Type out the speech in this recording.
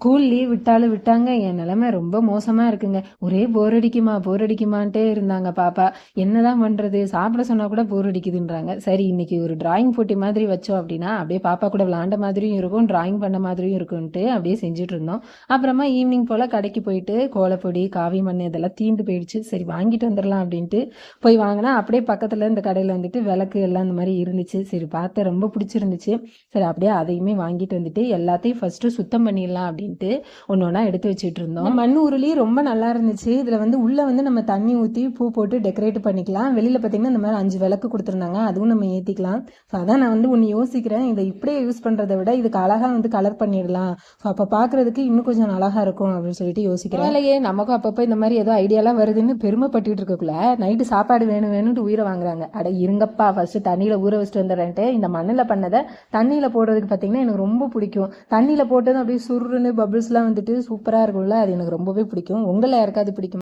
School leave விட்டாலும் விட்டாங்க. என் நிலைமை ரொம்ப மோசமா இருக்குங்க. ஒரே போர் அடிக்குமா போர் அடிக்குமான்ட்டே இருந்தாங்க பாப்பா. என்னதான் பண்றது? சாப்பிட சொன்னா கூட போர் அடிக்குதுன்றாங்க. சரி இன்னைக்கு ஒரு டிராயிங் போட்டி மாதிரி வச்சோம் அப்படின்னா அப்படியே பாப்பா கூட விளாண்ட மாதிரியும் இருக்கும் டிராயிங் பண்ண மாதிரியும் இருக்கும்ட்டு அப்படியே செஞ்சுட்டு இருந்தோம். அப்புறமா ஈவினிங் போல கடைக்கு போயிட்டு கோலப்பொடி காவி மண் இதெல்லாம் தீண்டு போயிடுச்சு. சரி வாங்கிட்டு வந்துடலாம் அப்படின்ட்டு போய் வாங்கினா அப்படியே பக்கத்துல இந்த கடையில வந்துட்டு விளக்கு எல்லாம் இந்த மாதிரி இருந்துச்சு. சரி பார்த்தா ரொம்ப பிடிச்சிருந்துச்சு. சரி அப்படியே அதையுமே வாங்கிட்டு வந்துட்டு எல்லாத்தையும் ஃபர்ஸ்ட் சுத்தம் பண்ணிடலாம் அப்படின்னு அப்படின்ட்டு ஒன்று ஒன்றா எடுத்து வச்சுட்டு இருந்தோம் மண் உருளி ரொம்ப நல்லா இருந்துச்சு. இதில் வந்து உள்ளே வந்து நம்ம தண்ணி ஊற்றி பூ போட்டு டெக்கரேட் பண்ணிக்கலாம். வெளியில் பார்த்தீங்கன்னா இந்த மாதிரி அஞ்சு விளக்கு கொடுத்துருந்தாங்க. அதுவும் நம்ம ஏற்றிக்கலாம் ஸோ அதான் நான் வந்து ஒன்று யோசிக்கிறேன். இதை இப்படியே யூஸ் பண்ணுறதை விட இதுக்கு அழகாக வந்து கலர் பண்ணிடலாம். ஸோ அப்போ பார்க்குறதுக்கு இன்னும் கொஞ்சம் அழகாக இருக்கும் அப்படின்னு சொல்லிட்டு யோசிக்கிறேன். வேலையே நமக்கும் அப்பப்போ இந்த மாதிரி ஏதோ ஐடியாலாம் வருதுன்னு பெருமைப்பட்டுட்டு இருக்கக்குள்ள நைட்டு சாப்பாடு வேணும் வேணும்னு உயிரை வாங்குறாங்க. அட இருங்கப்பா ஃபர்ஸ்ட் தண்ணியில் ஊற வச்சுட்டு வந்துடுறேன்ட்டு. இந்த மண்ணில் பண்ணதை தண்ணியில் போடுறதுக்கு பார்த்தீங்கன்னா எனக்கு ரொம்ப பிடிக்கும். தண்ணியில் போட்டதும் அப்படியே சுருன்னு பபிள்ஸ்லாம் வந்துட்டு சூப்பராக இருக்கும்ல அது எனக்கு ரொம்பவே பிடிக்கும். உங்களை யாருக்காவது பிடிக்கும்?